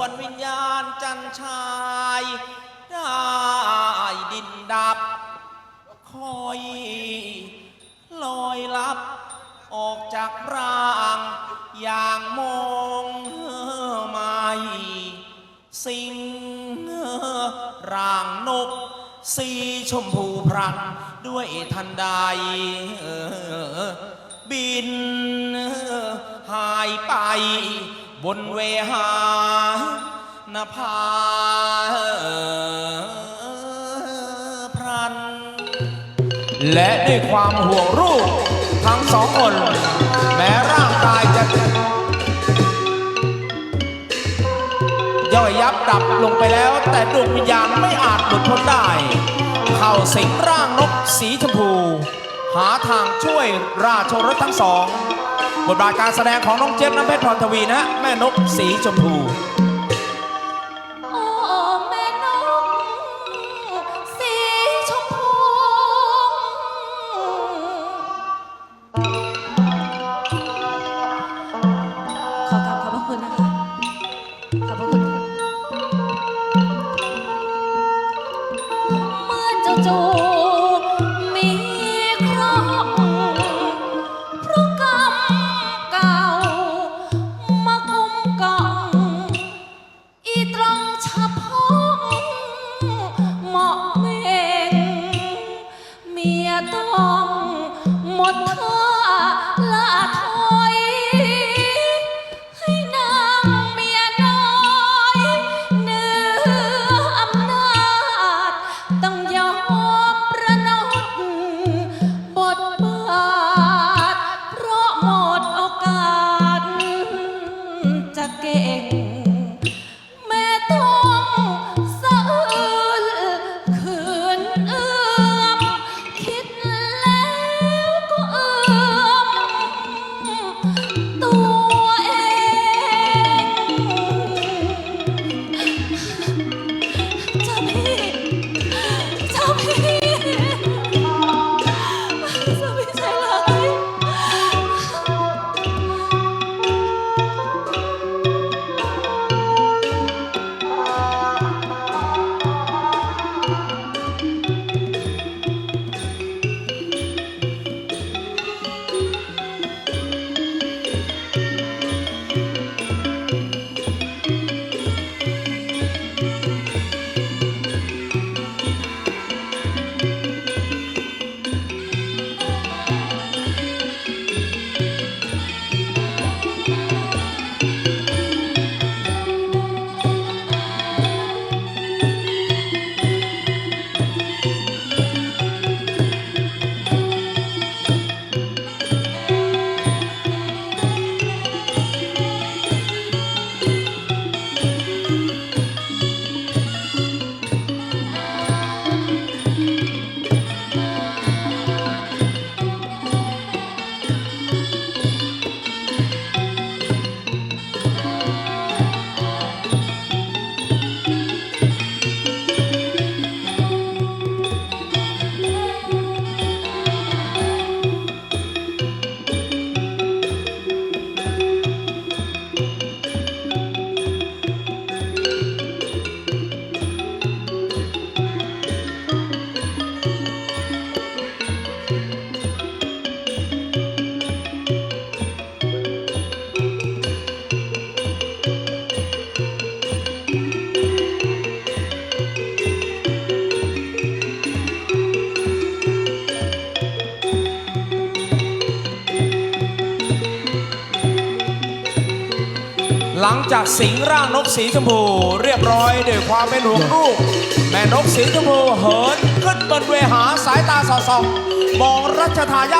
ส่วนวิญญาณจันชายได้ดินดับ คอยลอยลับ ออกจากร่างอย่างมองไม่สิงร่างนก สีชมพูพรันด้วยทันใดบินหายไป บนเวหานภาพรัน และด้วยความห่วงลูกทั้งสองคน แม้ร่างกายจะย่อยยับดับลงไปแล้ว แต่ดวงวิญญาณไม่อาจหลุดพ้นได้ เข้าสิงร่างนกสีชมพู หาทางช่วยราชรสทั้งสอง บทบาทการแสดงของน้องเจี๊ยบน้ำเพชรพรทวีนะฮะแม่นกสีชมพู ต้องหมดท่าละถอย ให้นางเมียน้อยเหนืออำนาจ ต้องยอมประนดบทบาทเพราะหมดโอกาสจะเก่ง หลังจากสิงร่างนกสีชมพู เรียบร้อยด้วยความเป็นห่วงลูก แม่นกสีชมพูเหินขึ้นบนเวหาสายตาสอดส่อง มองรัชทายา